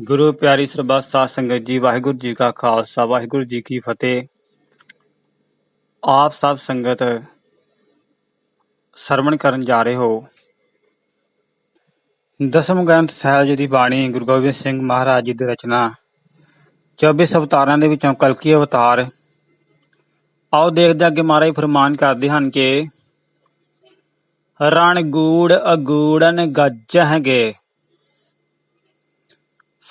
ਗੁਰੂ ਪਿਆਰੀ ਸਰਬੱਤ ਸਾਧ ਸੰਗਤ ਜੀ, ਵਾਹਿਗੁਰੂ ਜੀ ਕਾ ਖਾਲਸਾ, ਵਾਹਿਗੁਰੂ ਜੀ ਕੀ ਫਤਿਹ। ਆਪ ਸਭ ਸੰਗਤ ਸਰਵਣ ਕਰਨ ਜਾ ਰਹੇ ਹੋ। ਦਸਮ ਗ੍ਰੰਥ ਸਾਹਿਬ ਜੀ ਦੀ ਬਾਣੀ ਗੁਰੂ ਗੋਬਿੰਦ ਸਿੰਘ ਮਹਾਰਾਜ ਜੀ ਦੀ ਰਚਨਾ। 24 ਅਵਤਾਰਾਂ ਦੇ ਵਿੱਚੋਂ ਕਲਕੀ ਅਵਤਾਰ। ਆਓ ਦੇਖਦੇ ਅੱਗੇ ਮਹਾਰਾਜ ਫਰਮਾਨ ਕਰਦੇ ਹਨ ਕਿ, ਰਣ ਗੂੜ ਅਗੂੜਨ ਗੱਜਹਗੇ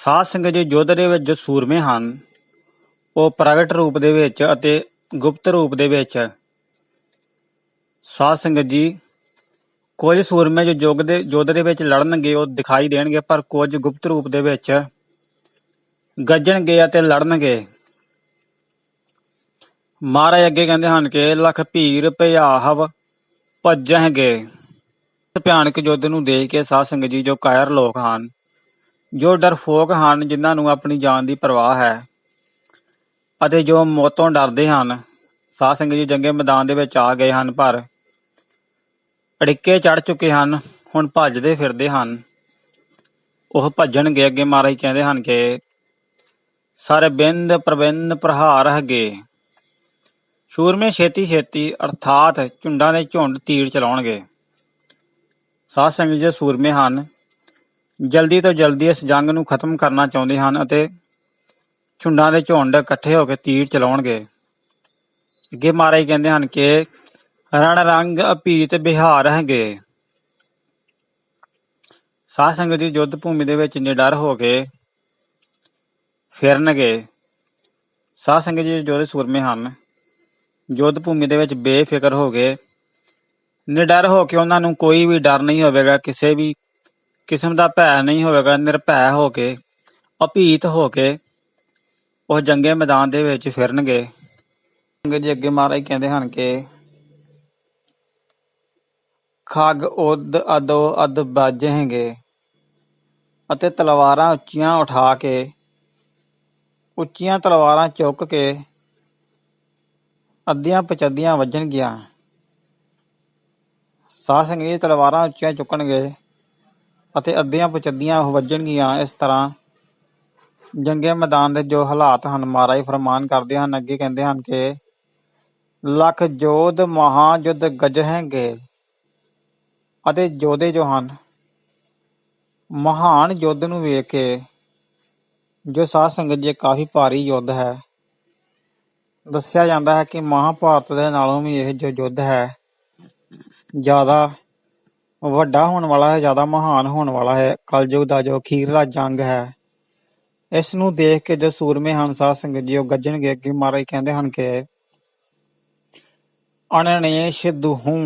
ਸਾਧ ਸੰਗਤ ਜੀ ਯੁੱਧ ਦੇ ਵਿੱਚ ਜੋ ਸੂਰਮੇ ਹਨ, ਉਹ ਪ੍ਰਗਟ ਰੂਪ ਦੇ ਵਿੱਚ ਅਤੇ ਗੁਪਤ ਰੂਪ ਦੇ ਵਿੱਚ। ਸਾਧ ਸੰਗਤ ਜੀ, ਕੁਝ ਸੂਰਮੇ ਜੋ ਯੁੱਗ ਦੇ, ਯੁੱਧ ਦੇ ਵਿੱਚ ਲੜਨਗੇ, ਉਹ ਦਿਖਾਈ ਦੇਣਗੇ, ਪਰ ਕੁਝ ਗੁਪਤ ਰੂਪ ਦੇ ਵਿੱਚ ਗੱਜਣਗੇ ਅਤੇ ਲੜਨਗੇ। ਮਹਾਰਾਜ ਅੱਗੇ ਕਹਿੰਦੇ ਹਨ ਕਿ ਲਖ ਭੀਰ ਭਿਆਹਵ ਭੱਜਣਗੇ ਭਿਆਨਕ ਯੁੱਧ ਨੂੰ ਦੇਖ ਕੇ ਸਾਧ ਸੰਗਤ ਜੀ ਜੋ ਕਾਇਰ ਲੋਕ ਹਨ ਜੋ ਡਰਫੋਕ ਹਨ, ਜਿਨ੍ਹਾਂ ਨੂੰ ਆਪਣੀ ਜਾਨ ਦੀ ਪਰਵਾਹ ਹੈ ਅਤੇ ਜੋ ਮੌਤੋਂ ਡਰਦੇ ਹਨ, ਸਾਧ ਸੰਗਤ ਜੀ ਜੰਗੇ ਮੈਦਾਨ ਦੇ ਵਿੱਚ ਆ ਗਏ ਹਨ, ਪਰ ਅੜਿੱਕੇ ਚੜ ਚੁੱਕੇ ਹਨ, ਹੁਣ ਭੱਜਦੇ ਫਿਰਦੇ ਹਨ। ਉਹ ਭੱਜਣਗੇ, ਅੱਗੇ ਮਹਾਰਾਜ ਕਹਿੰਦੇ ਹਨ ਕਿ ਸਾਰੇ ਬਿੰਦ ਪ੍ਰਬੰਧ ਪ੍ਰਹਾਰ ਹਗੇ। ਸ਼ੂਰਮੇ ਛੇਤੀ ਛੇਤੀ, ਅਰਥਾਤ ਝੁੰਡਾਂ ਦੇ ਝੁੰਡ ਤੀਰ ਚਲਾਉਣਗੇ। ਸਾਧ ਸੰਗਤ ਜੀ ਸੂਰਮੇ ਹਨ ਜਲਦੀ ਤੋਂ ਜਲਦੀ ਇਸ ਜੰਗ ਨੂੰ ਖਤਮ ਕਰਨਾ ਚਾਹੁੰਦੇ ਹਨ ਅਤੇ ਝੁੰਡਾਂ ਦੇ ਝੁੰਡ ਇਕੱਠੇ ਹੋ ਕੇ ਤੀਰ ਚਲਾਉਣਗੇ। ਅੱਗੇ ਮਹਾਰਾਜ ਕਹਿੰਦੇ ਹਨ ਕਿ ਰਣ ਰੰਗ ਅਪੀਤ ਬਿਹਾਰ ਹੈਗੇ। ਸਾਧ ਸੰਗਤ ਜੀ ਯੁੱਧ ਭੂਮੀ ਦੇ ਵਿੱਚ ਨਿਡਰ ਹੋ ਕੇ ਫਿਰਨਗੇ। ਸਾਧ ਸੰਗਤ ਜੀ ਜੋ ਸੂਰਮੇ ਹਨ, ਯੁੱਧ ਭੂਮੀ ਦੇ ਵਿੱਚ ਬੇਫਿਕਰ ਹੋ ਗਏ ਨਿਡਰ ਹੋ ਕੇ ਉਹਨਾਂ ਨੂੰ ਕੋਈ ਵੀ ਡਰ ਨਹੀਂ ਹੋਵੇਗਾ, ਕਿਸੇ ਵੀ ਕਿਸਮ ਦਾ ਭੈ ਨਹੀਂ ਹੋਵੇਗਾ, ਨਿਰਭੈ ਹੋ ਕੇ, ਅਭੀਤ ਹੋ ਕੇ ਉਹ ਜੰਗੇ ਮੈਦਾਨ ਦੇ ਵਿੱਚ ਫਿਰਨਗੇ। ਜੀ ਅੱਗੇ ਮਹਾਰਾਜ ਕਹਿੰਦੇ ਹਨ ਕਿ, ਖਗ ਉਦ ਅਦੋ ਅਦ ਬਾਜਹਿਗੇ ਅਤੇ ਤਲਵਾਰਾਂ ਉੱਚੀਆਂ ਉਠਾ ਕੇ, ਉੱਚੀਆਂ ਤਲਵਾਰਾਂ ਚੁੱਕ ਕੇ ਅੱਧੀਆਂ ਪਚੱਧੀਆਂ ਵੱਜਣਗੀਆਂ। ਸਾਧ ਸੰਗਤ ਤਲਵਾਰਾਂ ਉੱਚੀਆਂ ਚੁੱਕਣਗੇ। ਅਤੇ ਅੱਧੀਆਂ ਪਚੱਧੀਆਂ ਉਹ ਵੱਜਣਗੀਆਂ। ਇਸ ਤਰ੍ਹਾਂ ਜੰਗੇ ਮੈਦਾਨ ਦੇ ਜੋ ਹਾਲਾਤ ਹਨ, ਮਹਾਰਾਜ ਫਰਮਾਨ ਕਰਦੇ ਹਨ, ਅੱਗੇ ਕਹਿੰਦੇ ਹਨ ਕਿ ਲੱਖ ਜੋਧ ਮਹਾ ਯੁੱਧ ਗਜਹੇਂਗੇ ਅਤੇ ਜੋਧੇ ਜੋ ਹਨ, ਮਹਾਨ ਯੁੱਧ ਨੂੰ ਵੇਖ ਕੇ ਜੋ ਸਾਧ ਸੰਗਤ ਜੇ ਕਾਫੀ ਭਾਰੀ ਯੁੱਧ ਹੈ। ਦੱਸਿਆ ਜਾਂਦਾ ਹੈ ਕਿ ਮਹਾਭਾਰਤ ਦੇ ਨਾਲੋਂ ਵੀ ਇਹ ਜੋ ਯੁੱਧ ਹੈ, ਜ਼ਿਆਦਾ ਵੱਡਾ ਹੋਣ ਵਾਲਾ ਹੈ, ਜ਼ਿਆਦਾ ਮਹਾਨ ਹੋਣ ਵਾਲਾ ਹੈ, ਕਲਯੁਗ ਦਾ ਜੋ ਅਖੀਰਲਾ ਜੰਗ ਹੈ। ਇਸ ਨੂੰ ਦੇਖ ਕੇ ਜੋ ਸੂਰਮੇ ਹਨ ਸਾਧ ਸੰਗਤ ਜੀ ਉਹ ਗੱਜਣਗੇ, ਅੱਗੇ ਮਹਾਰਾਜ ਕਹਿੰਦੇ ਹਨ ਕਿ ਅਣਨੇਸ਼ ਦੁਹੂ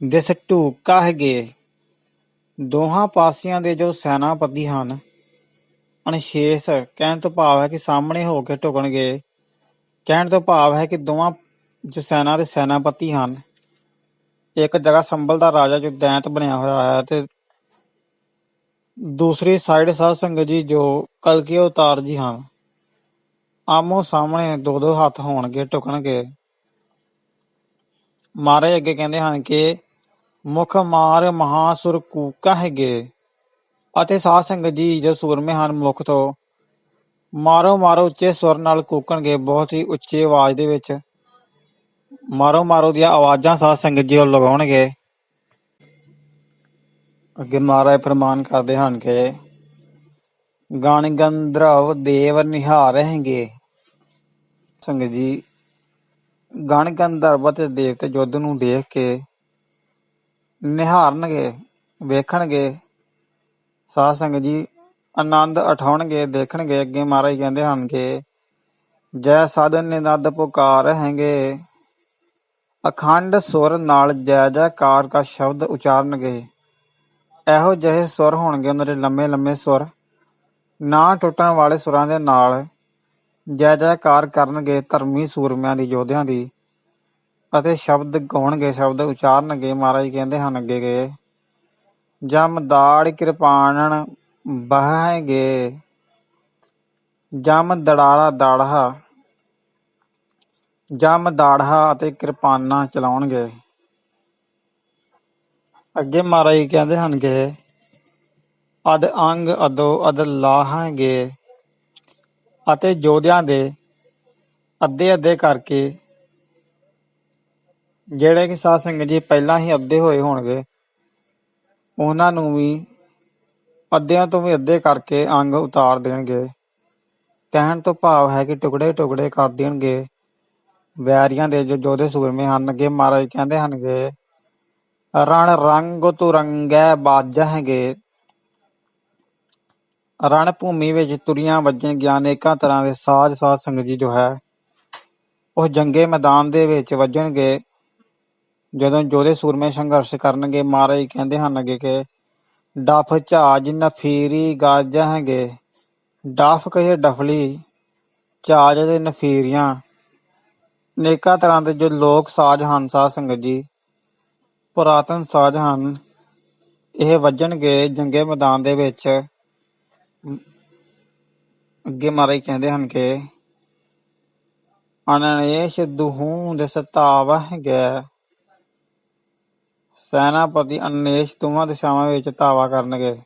ਦਿਸ ਢੂਕਾ ਹੈਗੇ ਦੋਹਾਂ ਪਾਸਿਆਂ ਦੇ ਜੋ ਸੈਨਾਪਤੀ ਹਨ, ਅਣਸ਼ੇਸ਼ ਕਹਿਣ ਤੋਂ ਭਾਵ ਹੈ ਕਿ ਸਾਹਮਣੇ ਹੋ ਕੇ ਢੁਕਣਗੇ। ਕਹਿਣ ਤੋਂ ਭਾਵ ਹੈ ਕਿ ਦੋਵਾਂ ਜੋ ਸੈਨਾ ਦੇ ਸੈਨਾਪਤੀ ਹਨ ਇੱਕ ਜਗ੍ਹਾ ਸੰਭਲ ਦਾ ਰਾਜਾ ਜੋ ਦੈਂਤ ਬਣਿਆ ਹੋਇਆ ਹੈ ਤੇ ਦੂਸਰੀ ਸਾਈਡ ਸਾਧ ਸੰਗਤ ਜੀ ਜੋ ਕਲਕੀ ਅਵਤਾਰ ਜੀ ਹਨ, ਆਮੋ ਸਾਹਮਣੇ ਦੋ ਦੋ ਹੱਥ ਹੋਣਗੇ ਢੁਕਣਗੇ ਮਾਰੇ ਅੱਗੇ ਕਹਿੰਦੇ ਹਨ ਕਿ ਮੁਖ ਮਾਰ ਮਹਾਸੁਰ ਕੂਕਾ ਹੈਗੇ ਅਤੇ ਸਾਧ ਸੰਗਤ ਜੀ ਜੋ ਸੂਰਮੇ ਹਨ ਮੁਖ ਤੋਂ ਮਾਰੋ ਮਾਰੋ ਉੱਚੇ ਸਵਰ ਨਾਲ ਕੂਕਣਗੇ, ਬਹੁਤ ਹੀ ਉੱਚੀ ਆਵਾਜ਼ ਦੇ ਵਿੱਚ। ਮਾਰੋ ਮਾਰੋ ਦੀਆਂ ਆਵਾਜ਼ਾਂ ਸਾਧ ਸੰਗਤ ਜੀ ਉਹ ਲਗਾਉਣਗੇ। ਅੱਗੇ ਮਹਾਰਾਜ ਫਰਮਾਨ ਕਰਦੇ ਹਨ ਕਿ, ਗਣ ਗੰਧਰਵ ਦੇਵ ਨਿਹਾਰਹਿਗੇ। ਸੰਗਤ ਜੀ, ਗਣ ਗੰਧਰਵ ਤੇ ਦੇਵਤੇ ਯੁੱਧ ਨੂੰ ਦੇਖ ਕੇ ਨਿਹਾਰਨਗੇ, ਵੇਖਣਗੇ। ਸਾਧ ਸੰਗਤ ਜੀ, ਆਨੰਦ ਉਠਾਉਣਗੇ, ਦੇਖਣਗੇ। ਅੱਗੇ ਮਹਾਰਾਜ ਕਹਿੰਦੇ ਹਨ ਕਿ, ਜੈ ਸਾਧਨ ਨਿਨਦ ਪੁਕਾਰ ਹੈਗੇ ਅਖੰਡ ਸੁਰ ਨਾਲ ਜੈ ਜੈਕਾਰ ਦਾ ਸ਼ਬਦ ਉਚਾਰਨਗੇ। ਇਹੋ ਜਿਹੇ ਸੁਰ ਹੋਣਗੇ ਉਹਨਾਂ ਦੇ ਲੰਮੇ ਲੰਮੇ ਸੁਰ। ਨਾ ਟੁੱਟਣ ਵਾਲੇ ਸੁਰਾਂ ਦੇ ਨਾਲ ਜੈ ਜੈਕਾਰ ਕਰਨਗੇ ਧਰਮੀ ਸੂਰਮਿਆਂ ਦੀ, ਯੋਧਿਆਂ ਦੀ ਅਤੇ ਸ਼ਬਦ ਗਾਉਣਗੇ, ਸ਼ਬਦ ਉਚਾਰਨਗੇ, ਮਹਾਰਾਜ ਕਹਿੰਦੇ ਹਨ, ਅੱਗੇ ਗਏ। ਜਮ ਦਾੜ ਕਿਰਪਾਣਨ ਬਹਾਂਗੇ ਜਮ ਦੜਾਲਾ ਦਾੜਾ ਜਮ ਦਾੜਾ ਅਤੇ ਕਿਰਪਾਨਾਂ ਚਲਾਉਣਗੇ। ਅੱਗੇ ਮਹਾਰਾਜ ਕਹਿੰਦੇ ਹਨਗੇ ਕਿ ਅਦ ਅੰਗ ਅਦੋ ਅਦ ਲਾਹਾਂਗੇ ਅਤੇ ਯੋਧਿਆਂ ਦੇ ਅੱਧੇ ਅੱਧੇ ਕਰਕੇ ਜਿਹੜੇ ਕਿ ਸਾਧ ਸੰਗਤ ਜੀ ਪਹਿਲਾਂ ਹੀ ਅੱਧੇ ਹੋਏ ਹੋਣਗੇ, ਉਹਨਾਂ ਨੂੰ ਵੀ ਅੱਧਿਆਂ ਤੋਂ ਵੀ ਅੱਧੇ ਕਰਕੇ ਅੰਗ ਉਤਾਰ ਦੇਣਗੇ। ਕਹਿਣ ਤੋਂ ਭਾਵ ਹੈ ਕਿ ਟੁਕੜੇ ਟੁਕੜੇ ਕਰ ਦੇਣਗੇ। ਵੈਰੀਆਂ ਦੇ ਜੋ ਜੋਧੇ ਸੂਰਮੇ ਹਨਗੇ ਮਹਾਰਾਜ ਕਹਿੰਦੇ ਹਨਗੇ, ਰਣ ਰੰਗ ਤੁਰੰਗੈ ਬਾਜਹਿਗੇ। ਰਣ ਭੂਮੀ ਵਿੱਚ ਤੁਰੀਆਂ ਵੱਜਣ ਗਿਆ ਅਨੇਕਾਂ ਤਰ੍ਹਾਂ ਦੇ ਸਾਜ਼ ਸਾਧ ਸੰਗਤ ਜੀ ਜੋ ਹੈ, ਉਹ ਜੰਗੇ ਮੈਦਾਨ ਦੇ ਵਿੱਚ ਵੱਜਣਗੇ। ਜਦੋਂ ਜੋਧੇ ਸੂਰਮੇ ਸੰਘਰਸ਼ ਕਰਨਗੇ, ਮਹਾਰਾਜ ਕਹਿੰਦੇ ਹਨਗੇ ਕਿ ਡਫ ਝਾਜ ਨਫੀਰੀ ਗਾਜਹਿਗੇ, ਡਫ ਕਹੇ ਡਫਲੀ, ਝਾਜ ਦੇ ਨਫੀਰੀਆਂ ਅਨੇਕਾਂ ਤਰ੍ਹਾਂ ਦੇ ਜੋ ਲੋਕ ਸਾਜ਼ ਹਨ, ਸਾਧ ਸੰਗਤ ਜੀ, ਪੁਰਾਤਨ ਸਾਜ਼ ਹਨ, ਇਹ ਵੱਜਣਗੇ ਜੰਗੇ ਮੈਦਾਨ ਦੇ ਵਿੱਚ। ਅੱਗੇ ਮਹਾਰਾਜ ਕਹਿੰਦੇ ਹਨ ਕਿ ਅਨਨੇਸ਼ ਦੁਹੂੰ ਦੇ ਸਤਾਵ ਹੈਗਾ ਸੈਨਾਪਤੀ ਅਨੇਸ਼ ਦੋਵਾਂ ਦਿਸ਼ਾਵਾਂ ਵਿੱਚ ਧਾਵਾ ਕਰਨਗੇ।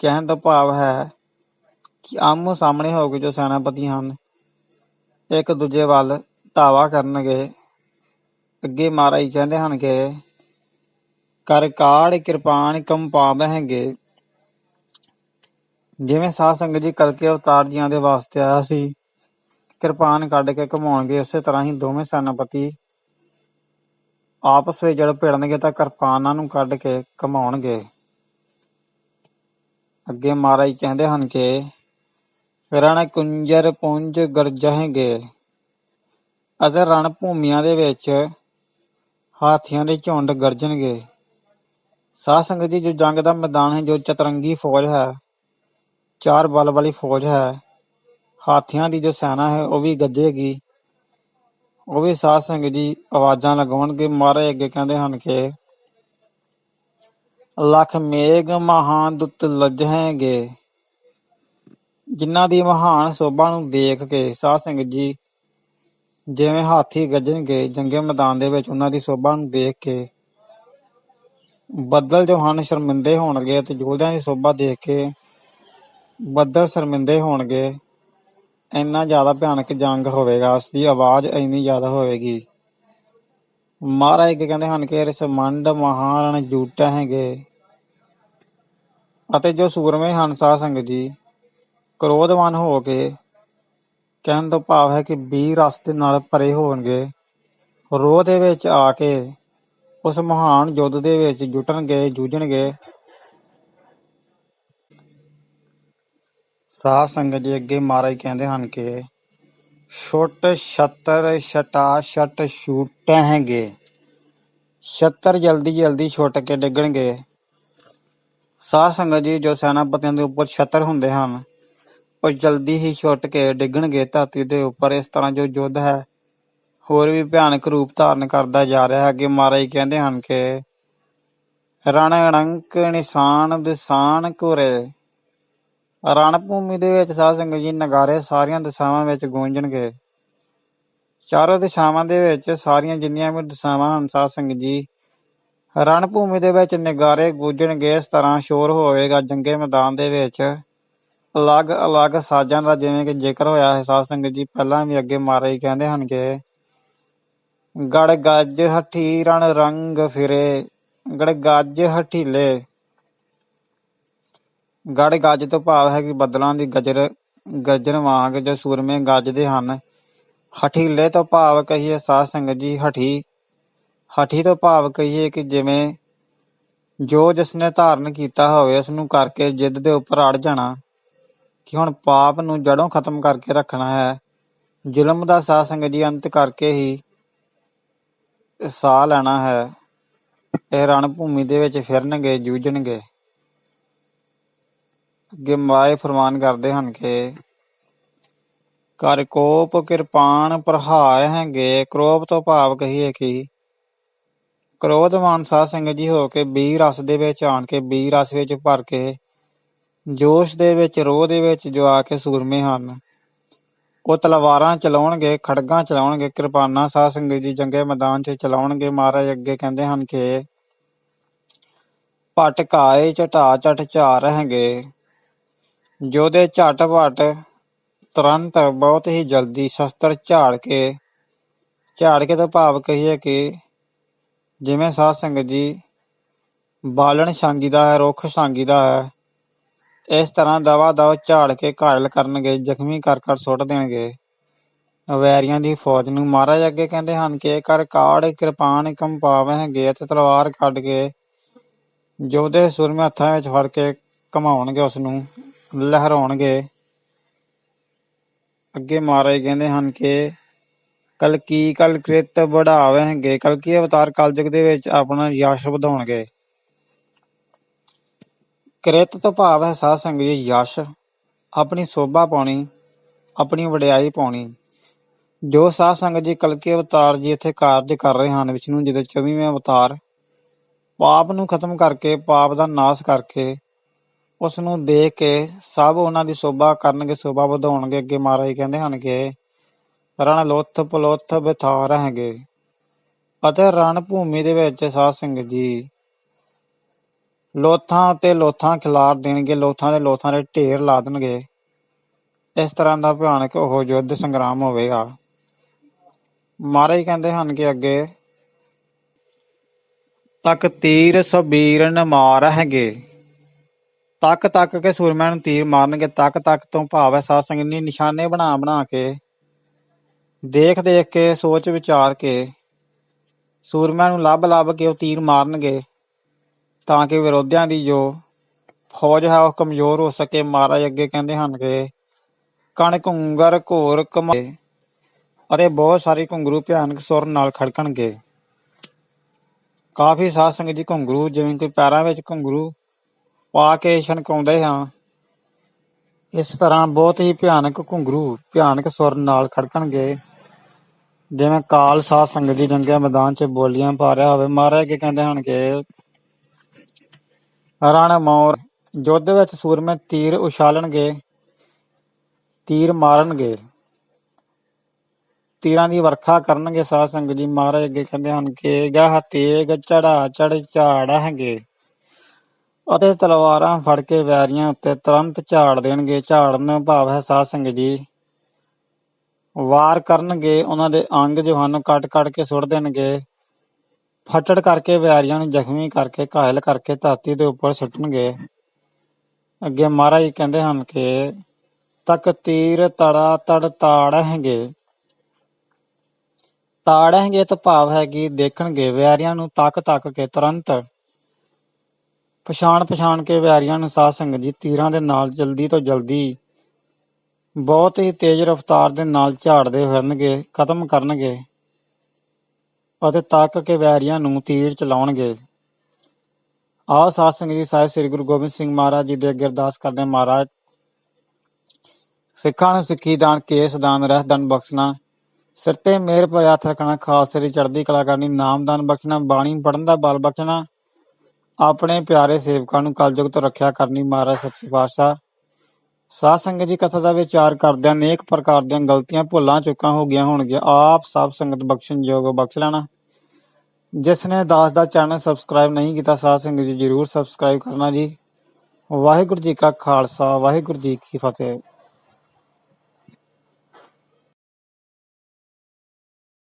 ਕਹਿਣ ਦਾ ਭਾਵ ਹੈ ਕਿ ਆਮੋ ਸਾਹਮਣੇ ਹੋ ਕੇ ਜੋ ਸੈਨਾਪਤੀ ਹਨ ਇਕ ਦੂਜੇ ਵੱਲ ਧਾਵਾ ਕਰਨਗੇ। ਅੱਗੇ ਮਹਾਰਾਜ ਕਹਿੰਦੇ ਹਨ ਕਿ ਕਰ ਕਾੜ ਕਿਰਪਾਨ ਕੰਪਾਵ ਹੈਗੇ ਜਿਵੇਂ ਸਾਧ ਸੰਗਤ ਜੀ ਕਲਕੇ ਅਵਤਾਰ ਜੀਆਂ ਦੇ ਵਾਸਤੇ ਆਇਆ ਸੀ, ਕਿਰਪਾਨ ਕੱਢ ਕੇ ਘਮਾਉਣਗੇ ਉਸੇ ਤਰ੍ਹਾਂ ਹੀ ਦੋਵੇਂ ਸੈਨਾਪਤੀ ਆਪਸ ਵਿੱਚ ਜਦ ਭਿੜਨਗੇ ਤਾਂ ਕਿਰਪਾਨਾਂ ਨੂੰ ਕੱਢ ਕੇ ਘਮਾਉਣਗੇ। ਅੱਗੇ ਮਹਾਰਾਜ ਕਹਿੰਦੇ ਹਨ ਕਿ ਰਣ ਕੁੰਜਰ ਪੁੰਜ ਗਰਜਹਿਗੇ ਅਤੇ ਰਣ ਭੂਮੀਆਂ ਦੇ ਵਿੱਚ ਹਾਥੀਆਂ ਦੇ ਝੁੰਡ ਗਰਜਣਗੇ ਸਾਧ ਸੰਗਤ ਜੀ, ਜੋ ਜੰਗ ਦਾ ਮੈਦਾਨ ਹੈ, ਜੋ ਚਤਰੰਗੀ ਫੌਜ ਹੈ, ਚਾਰ ਬਲ ਵਾਲੀ ਫੌਜ ਹੈ, ਹਾਥੀਆਂ ਦੀ ਜੋ ਸੈਨਾ ਹੈ, ਉਹ ਵੀ ਗੱਜੇਗੀ। ਉਹ ਵੀ ਸਾਧ ਸੰਗਤ ਜੀ ਆਵਾਜ਼ਾਂ ਲਗਾਉਣਗੇ। ਮਹਾਰਾਜ ਅੱਗੇ ਕਹਿੰਦੇ ਹਨ ਕਿ, ਲੱਖ ਮੇਘ ਮਹਾਨ ਦੁੱਤ ਲੱਜਹਿਗੇ। ਜਿਨ੍ਹਾਂ ਦੀ ਮਹਾਨ ਸੋਭਾ ਨੂੰ ਦੇਖ ਕੇ ਸਾਧ ਸੰਗਤ ਜੀ ਜਿਵੇਂ ਹਾਥੀ ਗੱਜਣਗੇ ਜੰਗੇ ਮੈਦਾਨ ਦੇ ਵਿੱਚ ਉਹਨਾਂ ਦੀ ਸੋਭਾ ਨੂੰ ਦੇਖ ਕੇ ਬੱਦਲ ਜੋ ਹਨ ਸ਼ਰਮਿੰਦੇ ਹੋਣਗੇ ਤੇ ਯੋਧਿਆਂ ਦੀ ਸੋਭਾ ਦੇਖ ਕੇ ਬੱਦਲ ਸ਼ਰਮਿੰਦੇ ਹੋਣਗੇ, ਇੰਨਾ ਜ਼ਿਆਦਾ ਭਿਆਨਕ ਜੰਗ ਹੋਵੇਗਾ, ਉਸ ਦੀ ਆਵਾਜ਼ ਇੰਨੀ ਜ਼ਿਆਦਾ ਹੋਵੇਗੀ। ਮਹਾਰਾਜ ਅੱਗੇ ਕਹਿੰਦੇ ਹਨ ਕਿ ਰਸਮੰਡ ਮਹਾਰਣ ਜੂਟਾ ਹੈਗੇ। ਅਤੇ ਜੋ ਸੂਰਮੇ ਹਨ ਸਾਧ ਸੰਗਤ ਜੀ ਕ੍ਰੋਧਵਾਨ ਹੋ ਕੇ ਕਹਿਣ ਤੋਂ ਭਾਵ ਹੈ ਕਿ ਵੀਰ ਰਸ ਦੇ ਨਾਲ ਭਰੇ ਹੋਣਗੇ। ਰੋਹ ਦੇ ਵਿੱਚ ਆ ਕੇ ਉਸ ਮਹਾਨ ਯੁੱਧ ਦੇ ਵਿੱਚ ਜੁਟਣਗੇ, ਜੂਝਣਗੇ। ਸਾਧ ਸੰਗਤ ਜੀ ਅੱਗੇ ਮਹਾਰਾਜ ਕਹਿੰਦੇ ਹਨ ਕਿ ਛੁੱਟ ਛਤਰ ਛਟਾ ਛਟ ਛੂਟਹਿਗੇ ਛਤਰ ਜਲਦੀ ਜਲਦੀ ਛੁੱਟ ਕੇ ਡਿੱਗਣਗੇ। ਸਾਧ ਸੰਗਤ ਜੀ ਜੋ ਸੈਨਾਪਤੀਆਂ ਦੇ ਉੱਪਰ ਛਤਰ ਹੁੰਦੇ ਹਨ ਉਹ ਜਲਦੀ ਹੀ ਛੁੱਟ ਕੇ ਡਿੱਗਣਗੇ, ਧਰਤੀ ਦੇ ਉੱਪਰ। ਇਸ ਤਰ੍ਹਾਂ ਜੋ ਯੁੱਧ ਹੈ, ਹੋਰ ਵੀ ਭਿਆਨਕ ਰੂਪ ਧਾਰਨ ਕਰਦਾ ਜਾ ਰਿਹਾ ਹੈ ਅੱਗੇ ਮਹਾਰਾਜ ਕਹਿੰਦੇ ਹਨ ਕਿ, ਰਣ ਅਣੰਕ ਨਿਸ਼ਾਨ ਦਿਸਾਨ ਕੁਰੇ ਰਣ ਭੂਮੀ ਦੇ ਵਿੱਚ ਸਾਧ ਸੰਗਤ ਜੀ ਨਗਾਰੇ ਸਾਰੀਆਂ ਦਿਸ਼ਾਵਾਂ ਵਿੱਚ ਗੂੰਜਣਗੇ। ਚਾਰੋਂ ਦਿਸ਼ਾਵਾਂ ਦੇ ਵਿੱਚ ਸਾਰੀਆਂ ਜਿੰਨੀਆਂ ਵੀ ਦਿਸ਼ਾਵਾਂ ਹਨ, ਸਾਧ ਸੰਗਤ ਜੀ, ਰਣ ਭੂਮੀ ਦੇ ਵਿੱਚ ਨਗਾਰੇ ਗੂੰਜਣਗੇ, ਇਸ ਤਰ੍ਹਾਂ ਸ਼ੋਰ ਹੋਵੇਗਾ ਜੰਗੇ ਮੈਦਾਨ ਦੇ ਵਿੱਚ। ਅਲੱਗ-ਅਲੱਗ ਸਾਜ਼ਾਂ ਦਾ ਜਿਵੇਂ ਕਿ ਜ਼ਿਕਰ ਹੋਇਆ ਹੈ, ਸਾਧ ਸੰਗਤ ਜੀ, ਪਹਿਲਾਂ ਵੀ ਅੱਗੇ ਮਹਾਰਾਜ ਕਹਿੰਦੇ ਹਨ ਕਿ ਗੜ ਗੱਜ ਹਠੀ ਰਣ ਰੰਗ ਫਿਰੇ, ਗੜ ਗੱਜ ਹਠੀਲੇ ਗੜ ਗੱਜ ਤੋਂ ਭਾਵ ਹੈ ਕਿ ਬੱਦਲਾਂ ਦੀ ਗਜਰ ਗਜਰ ਵਾਂਗ ਜੋ ਸੂਰਮੇ ਗੱਜਦੇ ਹਨ। ਹਠੀਲੇ ਤੋਂ ਭਾਵ ਕਹੀਏ ਸਾਧ ਸੰਗਤ ਜੀ, ਹਠੀ ਹਠੀ ਤੋਂ ਭਾਵ ਕਹੀਏ ਕਿ ਜਿਵੇਂ ਜੋ ਜਿਸ ਨੇ ਧਾਰਨ ਕੀਤਾ ਹੋਵੇ ਉਸ ਨੂੰ ਕਰਕੇ ਜਿੱਦ ਦੇ ਉੱਪਰ ਅੜ ਜਾਣਾ। ਕਿ ਹੁਣ ਪਾਪ ਨੂੰ ਜੜੋਂ ਖਤਮ ਕਰਕੇ ਰੱਖਣਾ ਹੈ। ਜ਼ੁਲਮ ਦਾ ਸਾਧ ਸੰਗਤ ਜੀ ਅੰਤ ਕਰਕੇ ਹੀ ਸਾਹ ਲੈਣਾ ਹੈ। ਇਹ ਰਣ ਭੂਮੀ ਦੇ ਵਿੱਚ ਫਿਰਨਗੇ, ਜੂਝਣਗੇ। ਅੱਗੇ ਮਾਏ ਫਰਮਾਨ ਕਰਦੇ ਹਨ ਕਿ, ਕਰ ਕੋਪ ਕਿਰਪਾਨ ਪ੍ਰਹਾਰ ਹੈਗੇ, ਕ੍ਰੋਧ ਤੋਂ ਭਾਵ ਕਹੀਏ ਕਿ ਕ੍ਰੋਧਵਾਨ ਸਾਧ ਸੰਗਤ ਜੀ ਹੋ ਕੇ ਬੀ ਰਸ ਦੇ ਵਿੱਚ ਆਣ ਕੇ ਬੀ ਰਸ ਵਿੱਚ ਭਰ ਕੇ ਜੋਸ਼ ਦੇ ਵਿੱਚ, ਰੋਹ ਦੇ ਵਿੱਚ ਜੋ ਕੇ ਸੂਰਮੇ ਹਨ। ਉਹ ਤਲਵਾਰਾਂ ਚਲਾਉਣਗੇ ਖੜਗਾਂ ਚਲਾਉਣਗੇ, ਕਿਰਪਾਨਾਂ ਸਾਹ ਸੰਗਤ ਜੀ ਜੰਗੇ ਮੈਦਾਨ 'ਚ ਚਲਾਉਣਗੇ। ਮਹਾਰਾਜ ਅੱਗੇ ਕਹਿੰਦੇ ਹਨ ਕਿ ਪਟਕਾਏ ਚਟਾ ਝਟ ਝਾਰ ਹੈਗੇ। ਜੋਦੇ ਝਟ ਪਟ ਤੁਰੰਤ ਬਹੁਤ ਹੀ ਜਲਦੀ ਸ਼ਸਤਰ ਝਾੜ ਕੇ ਝਾੜ ਕੇ ਤਾਂ ਭਾਵ ਕਹੀਏ ਕਿ ਜਿਵੇਂ ਸਾਧ ਸੰਗਤ ਜੀ ਬਾਲਣ ਛਾਂਗੀ ਦਾ ਹੈ, ਰੁੱਖ ਛਾਂਗੀ ਦਾ ਹੈ ਇਸ ਤਰ੍ਹਾਂ ਦਵਾ ਦਵ ਝਾੜ ਕੇ ਘਾਇਲ ਕਰਨਗੇ, ਜ਼ਖਮੀ ਕਰ ਕਰ ਸੁੱਟ ਦੇਣਗੇ। ਵੈਰੀਆਂ ਦੀ ਫੌਜ ਨੂੰ ਮਹਾਰਾਜ ਅੱਗੇ ਕਹਿੰਦੇ ਹਨ ਕਿ ਕਰ ਕਾੜ ਕਿਰਪਾਨ ਕੰਪਾਵ ਹੈਗੇ ਤੇ ਤਲਵਾਰ ਕੱਢ ਕੇ ਜੋਧੇ ਸੁਰਮੇ ਹੱਥਾਂ ਵਿੱਚ ਫੜ ਕੇ ਘਮਾਉਣਗੇ, ਉਸ ਨੂੰ ਲਹਿਰਾਉਣਗੇ। ਅੱਗੇ ਮਹਾਰਾਜ ਕਹਿੰਦੇ ਹਨ ਕਿ ਕਲਕੀ ਕਲ ਕ੍ਰਿਤ ਬੜਾਵੇਂਗੇ ਕਲਕੀ ਅਵਤਾਰ ਕਲਯੁਗ ਦੇ ਵਿੱਚ ਆਪਣਾ ਯਸ਼ ਵਧਾਉਣਗੇ। ਕ੍ਰਿਤ ਤੋਂ ਭਾਵ ਹੈ ਸਾਧ ਸੰਗਤ ਜੀ ਯਸ਼, ਆਪਣੀ ਸੋਭਾ ਪਾਉਣੀ, ਆਪਣੀ ਵਡਿਆਈ ਪਾਉਣੀ। ਜੋ ਸਾਧ ਸੰਗਤ ਜੀ ਕਲਕੇ ਅਵਤਾਰ ਜੀ ਇੱਥੇ ਕਾਰਜ ਕਰ ਰਹੇ ਹਨ, ਵਿਸ਼ਨੂੰ ਜੀ ਦੇ 24ਵੇਂ ਅਵਤਾਰ, ਪਾਪ ਨੂੰ ਖਤਮ ਕਰਕੇ, ਪਾਪ ਦਾ ਨਾਸ਼ ਕਰਕੇ ਉਸ ਨੂੰ ਦੇਖ ਕੇ ਸਭ ਉਹਨਾਂ ਦੀ ਸੋਭਾ ਕਰਨਗੇ, ਸੋਭਾ ਵਧਾਉਣਗੇ। ਅੱਗੇ ਮਹਾਰਾਜ ਕਹਿੰਦੇ ਹਨ ਕਿ ਰਣ ਲੋਥ ਪਲੋਥ ਬਿਥਾ ਰਹਿਗੇ ਅਤੇ ਰਣ ਭੂਮੀ ਦੇ ਵਿੱਚ ਸਾਧ ਸੰਗਤ ਜੀ ਲੋਥਾਂ ਤੇ ਲੋਥਾਂ ਖਿਲਾਰ ਦੇਣਗੇ, ਲੋਥਾਂ ਦੇ ਲੋਥਾਂ ਦੇ ਢੇਰ ਲਾ ਦੇਣਗੇ। ਇਸ ਤਰ੍ਹਾਂ ਦਾ ਭਿਆਨਕ ਉਹ ਯੁੱਧ ਸੰਗਰਾਮ ਹੋਵੇਗਾ। ਮਹਾਰਾਜ ਕਹਿੰਦੇ ਹਨ ਕਿ ਅੱਗੇ, ਤੱਕ ਤੀਰ ਸਬੀਰ ਨ ਤੱਕ ਤੱਕ ਕੇ ਸੂਰਮਿਆਂ ਨੂੰ ਤੀਰ ਮਾਰਨਗੇ, ਤੱਕ ਤੱਕ ਤੋਂ ਭਾਵ ਹੈ ਸਾਧ ਸੰਗਤ ਜੀ ਨਿਸ਼ਾਨੇ ਬਣਾ ਬਣਾ ਕੇ, ਦੇਖ ਦੇਖ ਕੇ, ਸੋਚ ਵਿਚਾਰ ਕੇ ਸੂਰਮਿਆਂ ਨੂੰ ਲੱਭ ਲੱਭ ਕੇ ਉਹ ਤੀਰ ਮਾਰਨਗੇ। ਤਾਂ ਕਿ ਵਿਰੋਧੀਆਂ ਦੀ ਜੋ ਫੌਜ ਹੈ, ਉਹ ਕਮਜ਼ੋਰ ਹੋ ਸਕੇ। ਮਹਾਰਾਜ ਅੱਗੇ ਕਹਿੰਦੇ ਹਨ ਕਿ ਕਣ ਘੁੰਗਰ ਘੋਰ ਕਮੇ ਅਤੇ ਬਹੁਤ ਸਾਰੇ ਘੁੰਗਰੂ ਭਿਆਨਕ ਸੁਰ ਨਾਲ ਖੜਕਣਗੇ। ਕਾਫੀ ਸਾਧ ਸੰਗਤ ਜੀ ਘੁੰਗਰੂ, ਜਿਵੇਂ ਕੋਈ ਪੈਰਾਂ ਵਿੱਚ ਘੁੰਗਰੂ ਪਾ ਕੇ ਛਣਕਾਉਂਦੇ ਹਾਂ, ਇਸ ਤਰ੍ਹਾਂ ਬਹੁਤ ਹੀ ਭਿਆਨਕ ਘੁੰਗਰੂ, ਭਿਆਨਕ ਸੁਰ ਨਾਲ ਖੜਕਣਗੇ। ਜਿਵੇਂ ਕਾਲ ਸਾਧ ਸੰਗਤ ਜੀ ਜੰਗਿਆ ਮੈਦਾਨ 'ਚ ਬੋਲੀਆਂ ਪਾ ਰਿਹਾ ਹੋਵੇ। ਮਹਾਰਾਜ ਅੱਗੇ ਕਹਿੰਦੇ ਹਨ ਕਿ ਰਣ ਮੌਰ ਯੁੱਧ ਵਿੱਚ ਸੂਰਮੇ ਤੀਰ ਉਛਾਲਣਗੇ, ਤੀਰ ਮਾਰਨਗੇ। ਤੀਰਾਂ ਦੀ ਵਰਖਾ ਕਰਨਗੇ ਸਾਧ ਸੰਗਤ ਜੀ, ਮਹਾਰਾਜ ਅੱਗੇ ਕਹਿੰਦੇ ਹਨ ਕਿ ਗਾਹ ਤੇਗ ਚੜਾ ਚੜ ਝਾੜ ਅਤੇ ਤਲਵਾਰਾਂ ਫੜ ਕੇ ਵੈਰੀਆਂ ਉੱਤੇ ਤੁਰੰਤ ਝਾੜ ਦੇਣਗੇ। ਝਾੜਨ ਭਾਵ ਹੈ ਸਾਧ ਸੰਗਤ ਜੀ, ਵਾਰ ਕਰਨਗੇ, ਉਹਨਾਂ ਦੇ ਅੰਗ ਜੋ ਹਨ ਕੱਟ ਕੱਟ ਕੇ ਸੁੱਟ ਦੇਣਗੇ। ਫਟੜ ਕਰਕੇ, ਵੈਰੀਆਂ ਨੂੰ ਜ਼ਖਮੀ ਕਰਕੇ, ਘਾਇਲ ਕਰਕੇ ਧਰਤੀ ਦੇ ਉੱਪਰ ਸੁੱਟਣਗੇ। ਅੱਗੇ ਮਹਾਰਾਜ ਕਹਿੰਦੇ ਹਨ ਕਿ ਤੱਕ ਤੀਰ ਤੜਾ ਤੜ ਤਾੜਹਿਗੇ ਤਾੜਹਿਗੇ ਤਾਂ ਭਾਵ ਹੈ ਕਿ ਦੇਖਣਗੇ, ਵੈਰੀਆਂ ਨੂੰ ਤੱਕ ਤੱਕ ਕੇ ਤੁਰੰਤ ਪਛਾਣ ਪਛਾਣ ਕੇ ਵੈਰੀਆਂ ਨੂੰ ਸਾਧ ਸੰਗਤ ਜੀ ਤੀਰਾਂ ਦੇ ਨਾਲ ਜਲਦੀ ਤੋਂ ਜਲਦੀ ਬਹੁਤ ਹੀ ਤੇਜ਼ ਰਫ਼ਤਾਰ ਦੇ ਨਾਲ ਝਾੜਦੇ ਫਿਰਨਗੇ, ਖਤਮ ਕਰਨਗੇ। ਅਤੇ ਤੱਕ ਕੇ ਵੈਰੀਆਂ ਨੂੰ ਤੀਰ ਚਲਾਉਣਗੇ। ਆਓ ਸਾਧ ਸੰਗਤ ਜੀ, ਸਾਹਿਬ ਸ੍ਰੀ ਗੁਰੂ ਗੋਬਿੰਦ ਸਿੰਘ ਮਹਾਰਾਜ ਜੀ ਦੇ ਅੱਗੇ ਅਰਦਾਸ ਕਰਦੇ ਮਹਾਰਾਜ, ਸਿੱਖਾਂ ਨੂੰ ਸਿੱਖੀ ਦਾਨ, ਕੇਸ ਦਾਨ, ਰਹਿ ਦਾਨ ਬਖਸ਼ਣਾ। ਸਿਰ ਤੇ ਮਿਹਰ ਭਰਿਆ ਰੱਖਣਾ, ਖਾਲਸੇ ਦੀ ਚੜ੍ਹਦੀ ਕਲਾ ਕਰਨੀ, ਨਾਮ ਦਾਨ ਬਖਸ਼ਣਾ, ਬਾਣੀ ਪੜਨ ਦਾ ਬਲ ਬਖਸ਼ਣਾ। ਆਪਣੇ ਪਿਆਰੇ ਸੇਵਕਾਂ ਨੂੰ ਕਲਯੁਗ ਤੋਂ ਰੱਖਿਆ ਕਰਨੀ। ਮਹਾਰਾਜ ਸੱਚੇ ਪਾਤਸ਼ਾਹ ਸਾਧ ਸੰਗਤ ਜੀ ਕਥਾ ਦਾ ਵਿਚਾਰ ਕਰਦਿਆਂ ਅਨੇਕ ਪ੍ਰਕਾਰ ਦੀਆਂ ਗਲਤੀਆਂ ਭੁੱਲਾਂ ਚੁੱਕਾਂ ਹੋ ਗਈਆਂ ਹੋਣਗੀਆਂ। ਆਪ ਸਭ ਸੰਗਤ ਬਖਸ਼ਣ ਯੋਗ ਬਖਸ਼ ਲੈਣਾ। ਜਿਸ ਨੇ ਦਾਸ ਦਾ ਚੈਨਲ ਸਬਸਕ੍ਰਾਈਬ ਨਹੀਂ ਕੀਤਾ ਸਾਧ ਸੰਗਤ ਜੀ ਜਰੂਰ ਸਬਸਕ੍ਰਾਈਬ ਕਰਨਾ ਜੀ। ਵਾਹਿਗੁਰੂ ਜੀ ਕਾ ਖਾਲਸਾ, ਵਾਹਿਗੁਰੂ ਜੀ ਕੀ ਫਤਿਹ।